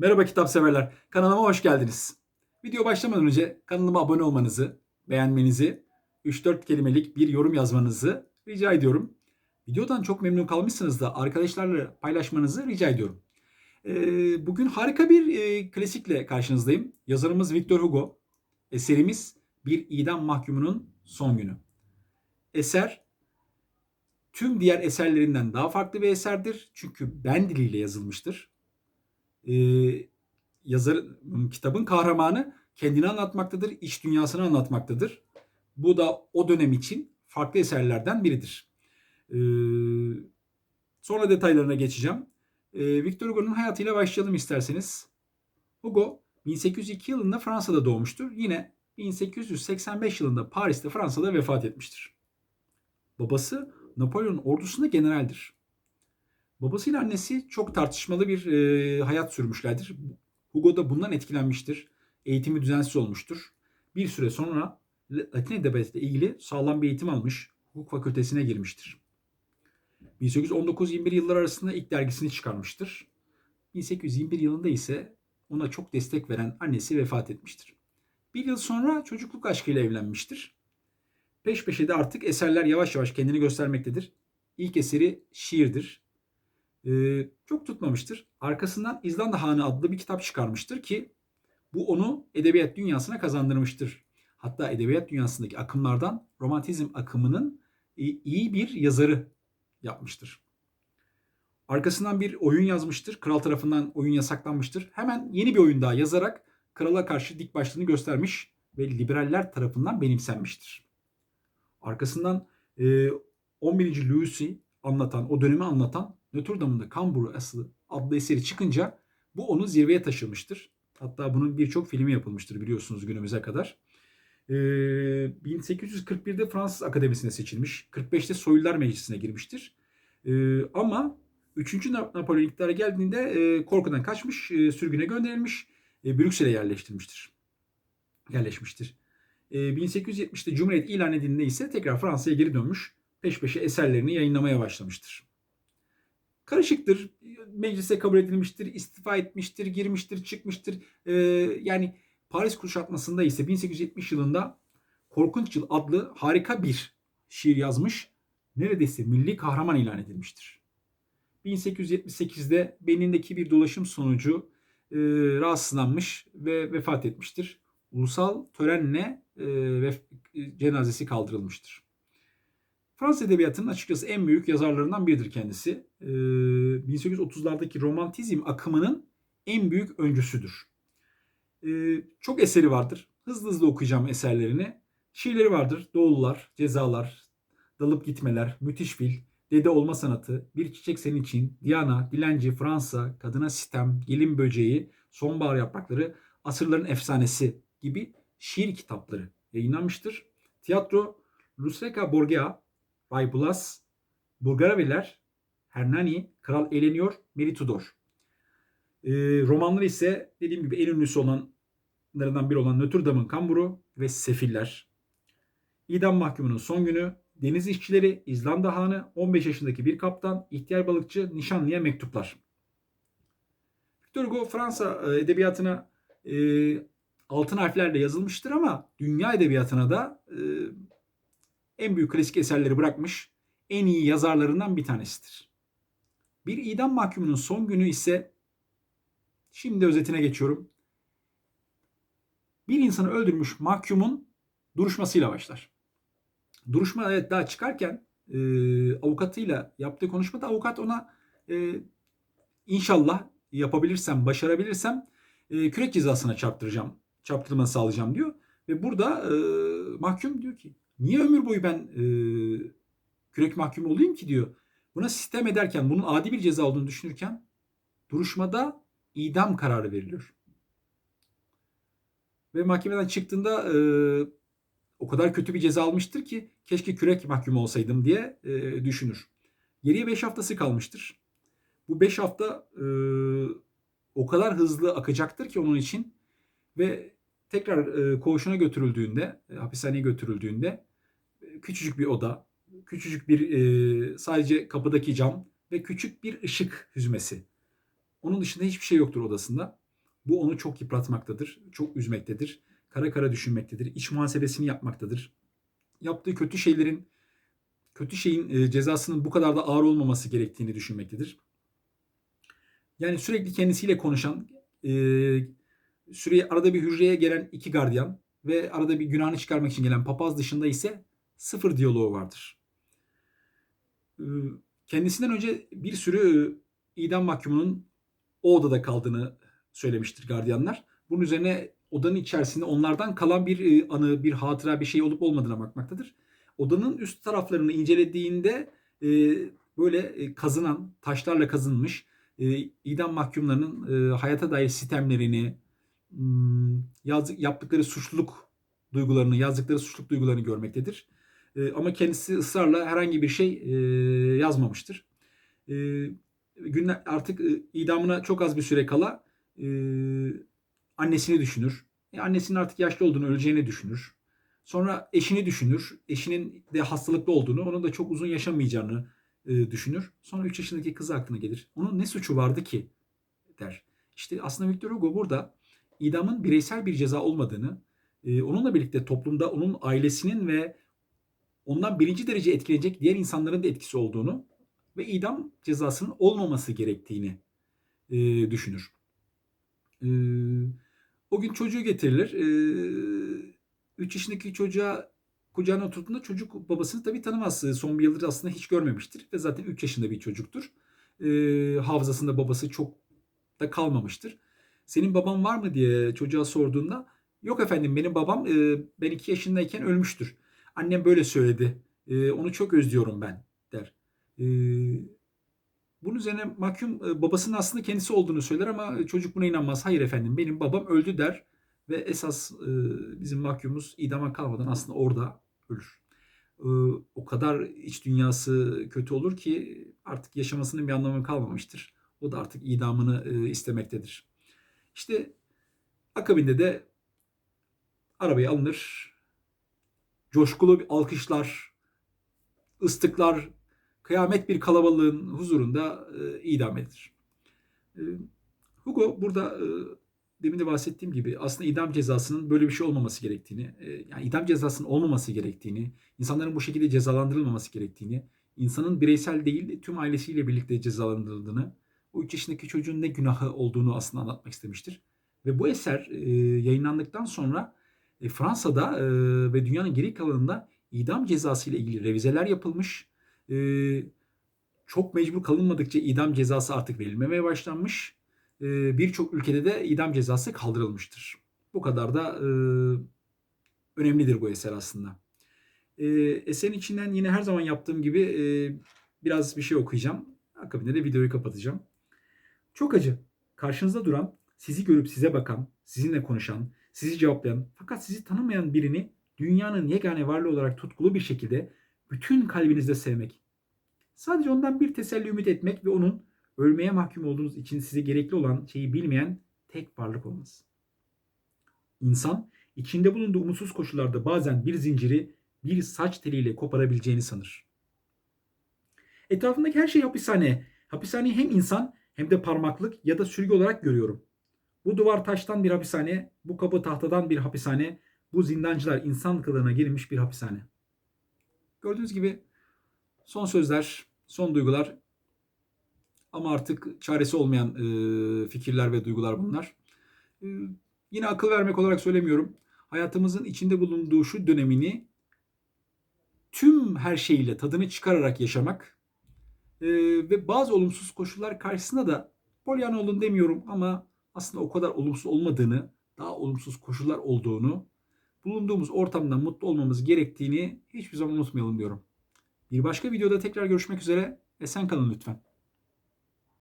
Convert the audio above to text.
Merhaba kitap severler. Kanalıma hoş geldiniz. Video başlamadan önce kanalıma abone olmanızı, beğenmenizi, 3-4 kelimelik bir yorum yazmanızı rica ediyorum. Videodan çok memnun kalmışsınız da arkadaşlarla paylaşmanızı rica ediyorum. Ee, bugün harika bir e, klasikle karşınızdayım. Yazarımız Victor Hugo. Eserimiz Bir idam Mahkumunun Son Günü. Eser tüm diğer eserlerinden daha farklı bir eserdir. Çünkü ben diliyle yazılmıştır e, yazar kitabın kahramanı kendini anlatmaktadır, iç dünyasını anlatmaktadır. Bu da o dönem için farklı eserlerden biridir. E, sonra detaylarına geçeceğim. E, Victor Hugo'nun hayatıyla başlayalım isterseniz. Hugo 1802 yılında Fransa'da doğmuştur. Yine 1885 yılında Paris'te Fransa'da vefat etmiştir. Babası Napolyon ordusunda generaldir. Babasıyla annesi çok tartışmalı bir e, hayat sürmüşlerdir. Hugo da bundan etkilenmiştir. Eğitimi düzensiz olmuştur. Bir süre sonra Latin edebiyatıyla ilgili sağlam bir eğitim almış. Hukuk fakültesine girmiştir. 1819-21 yıllar arasında ilk dergisini çıkarmıştır. 1821 yılında ise ona çok destek veren annesi vefat etmiştir. Bir yıl sonra çocukluk aşkıyla evlenmiştir. Peş peşe de artık eserler yavaş yavaş kendini göstermektedir. İlk eseri şiirdir e, çok tutmamıştır. Arkasından İzlanda Hanı adlı bir kitap çıkarmıştır ki bu onu edebiyat dünyasına kazandırmıştır. Hatta edebiyat dünyasındaki akımlardan romantizm akımının iyi bir yazarı yapmıştır. Arkasından bir oyun yazmıştır. Kral tarafından oyun yasaklanmıştır. Hemen yeni bir oyun daha yazarak krala karşı dik başlığını göstermiş ve liberaller tarafından benimsenmiştir. Arkasından 11. Louis'i anlatan, o dönemi anlatan Notre Dame'ın da Kamburu Aslı adlı eseri çıkınca bu onu zirveye taşımıştır. Hatta bunun birçok filmi yapılmıştır biliyorsunuz günümüze kadar. Ee, 1841'de Fransız Akademisi'ne seçilmiş. 45'te Soylular Meclisi'ne girmiştir. Ee, ama 3. Napolyon iktidara geldiğinde e, korkudan kaçmış, e, sürgüne gönderilmiş, e, Brüksel'e yerleştirmiştir. Yerleşmiştir. E, 1870'te Cumhuriyet ilan edildiğinde ise tekrar Fransa'ya geri dönmüş, peş peşe eserlerini yayınlamaya başlamıştır karışıktır. Meclise kabul edilmiştir, istifa etmiştir, girmiştir, çıkmıştır. Ee, yani Paris kuşatmasında ise 1870 yılında Korkunç Yıl adlı harika bir şiir yazmış. Neredeyse milli kahraman ilan edilmiştir. 1878'de beynindeki bir dolaşım sonucu e, rahatsızlanmış ve vefat etmiştir. Ulusal törenle e, ve cenazesi kaldırılmıştır. Fransız edebiyatının açıkçası en büyük yazarlarından biridir kendisi. Ee, 1830'lardaki romantizm akımının en büyük öncüsüdür. Ee, çok eseri vardır. Hızlı hızlı okuyacağım eserlerini. Şiirleri vardır. Doğulular, Cezalar, Dalıp Gitmeler, Müthiş Fil, Dede Olma Sanatı, Bir Çiçek Senin için, Diana, Dilenci, Fransa, Kadına Sitem, Gelin Böceği, Sonbahar Yaprakları, Asırların Efsanesi gibi şiir kitapları yayınlanmıştır. Tiyatro Lucreca Borgia Bay Blas, Bulgaraviler, Hernani, Kral Eleniyor, Meritudor. E, romanları ise dediğim gibi en ünlüsü olanlarından biri olan Notre Dame'ın Kamburu ve Sefiller. İdam mahkumunun son günü, deniz işçileri, İzlanda Hanı, 15 yaşındaki bir kaptan, ihtiyar balıkçı, nişanlıya mektuplar. Victor Hugo Fransa e, edebiyatına e, altın harflerle yazılmıştır ama dünya edebiyatına da e, en büyük klasik eserleri bırakmış en iyi yazarlarından bir tanesidir. Bir idam mahkumunun son günü ise şimdi özetine geçiyorum. Bir insanı öldürmüş mahkumun duruşmasıyla başlar. Duruşma evet daha çıkarken e, avukatıyla yaptığı konuşmada avukat ona e, inşallah yapabilirsem, başarabilirsem e, kürek cezasına çarptıracağım, çarptırmanı sağlayacağım diyor. Ve burada e, mahkum diyor ki Niye ömür boyu ben e, kürek mahkumu olayım ki diyor. Buna sistem ederken bunun adi bir ceza olduğunu düşünürken duruşmada idam kararı veriliyor. Ve mahkemeden çıktığında e, o kadar kötü bir ceza almıştır ki keşke kürek mahkumu olsaydım diye e, düşünür. Geriye 5 haftası kalmıştır. Bu 5 hafta e, o kadar hızlı akacaktır ki onun için ve tekrar e, koğuşuna götürüldüğünde, e, hapishaneye götürüldüğünde küçücük bir oda, küçücük bir e, sadece kapıdaki cam ve küçük bir ışık hüzmesi. Onun dışında hiçbir şey yoktur odasında. Bu onu çok yıpratmaktadır, çok üzmektedir, kara kara düşünmektedir, iç muhasebesini yapmaktadır. Yaptığı kötü şeylerin, kötü şeyin e, cezasının bu kadar da ağır olmaması gerektiğini düşünmektedir. Yani sürekli kendisiyle konuşan, e, sürekli arada bir hücreye gelen iki gardiyan ve arada bir günahını çıkarmak için gelen papaz dışında ise sıfır diyaloğu vardır. E, kendisinden önce bir sürü e, idam mahkumunun o odada kaldığını söylemiştir gardiyanlar. Bunun üzerine odanın içerisinde onlardan kalan bir e, anı, bir hatıra, bir şey olup olmadığına bakmaktadır. Odanın üst taraflarını incelediğinde e, böyle kazınan, taşlarla kazınmış idam mahkumlarının hayata dair sistemlerini, hmm, yaptıkları suçluluk duygularını, yazdıkları suçluluk duygularını görmektedir. E, ama kendisi ısrarla herhangi bir şey e, yazmamıştır. E, günler artık e, idamına çok az bir süre kala e, annesini düşünür. E, annesinin artık yaşlı olduğunu, öleceğini düşünür. Sonra eşini düşünür. Eşinin de hastalıklı olduğunu, onun da çok uzun yaşamayacağını e, düşünür. Sonra 3 yaşındaki kızı aklına gelir. Onun ne suçu vardı ki der. İşte aslında Victor Hugo burada idamın bireysel bir ceza olmadığını, e, onunla birlikte toplumda onun ailesinin ve ondan birinci derece etkilenecek diğer insanların da etkisi olduğunu ve idam cezasının olmaması gerektiğini e, düşünür. E, o gün çocuğu getirilir. 3 e, yaşındaki çocuğa kucağına oturduğunda çocuk babasını tabii tanımaz. Son bir yıldır aslında hiç görmemiştir ve zaten 3 yaşında bir çocuktur. E, hafızasında babası çok da kalmamıştır. Senin baban var mı diye çocuğa sorduğunda yok efendim benim babam e, ben 2 yaşındayken ölmüştür. Annem böyle söyledi. E, onu çok özlüyorum ben der. E, bunun üzerine mahkum e, babasının aslında kendisi olduğunu söyler ama çocuk buna inanmaz. Hayır efendim benim babam öldü der ve esas e, bizim mahkumumuz idama kalmadan aslında orada ölür. E, o kadar iç dünyası kötü olur ki artık yaşamasının bir anlamı kalmamıştır. O da artık idamını istemektedir. İşte akabinde de arabaya alınır. Coşkulu alkışlar, ıstıklar, kıyamet bir kalabalığın huzurunda e, idam edilir. E, Hugo burada e, demin de bahsettiğim gibi aslında idam cezasının böyle bir şey olmaması gerektiğini, e, yani idam cezasının olmaması gerektiğini, insanların bu şekilde cezalandırılmaması gerektiğini, insanın bireysel değil tüm ailesiyle birlikte cezalandırıldığını, o 3 yaşındaki çocuğun ne günahı olduğunu aslında anlatmak istemiştir. Ve bu eser e, yayınlandıktan sonra e, Fransa'da e, ve dünyanın geri kalanında idam cezası ile ilgili revizeler yapılmış. E, çok mecbur kalınmadıkça idam cezası artık verilmemeye başlanmış. E, Birçok ülkede de idam cezası kaldırılmıştır. Bu kadar da e, önemlidir bu eser aslında. E, eserin içinden yine her zaman yaptığım gibi e, biraz bir şey okuyacağım. Akabinde de videoyu kapatacağım. Çok acı. Karşınızda duran, sizi görüp size bakan, sizinle konuşan, sizi cevaplayan fakat sizi tanımayan birini dünyanın yegane varlığı olarak tutkulu bir şekilde bütün kalbinizde sevmek. Sadece ondan bir teselli ümit etmek ve onun ölmeye mahkum olduğunuz için size gerekli olan şeyi bilmeyen tek varlık olması. İnsan içinde bulunduğu umutsuz koşullarda bazen bir zinciri bir saç teliyle koparabileceğini sanır. Etrafındaki her şey hapishane. Hapishaneyi hem insan hem de parmaklık ya da sürgü olarak görüyorum. Bu duvar taştan bir hapishane, bu kapı tahtadan bir hapishane, bu zindancılar insan kılığına girilmiş bir hapishane. Gördüğünüz gibi son sözler, son duygular ama artık çaresi olmayan e, fikirler ve duygular bunlar. E, yine akıl vermek olarak söylemiyorum. Hayatımızın içinde bulunduğu şu dönemini tüm her şeyiyle tadını çıkararak yaşamak e, ve bazı olumsuz koşullar karşısında da polyan olun demiyorum ama aslında o kadar olumsuz olmadığını, daha olumsuz koşullar olduğunu, bulunduğumuz ortamda mutlu olmamız gerektiğini hiçbir zaman unutmayalım diyorum. Bir başka videoda tekrar görüşmek üzere. Esen kalın lütfen.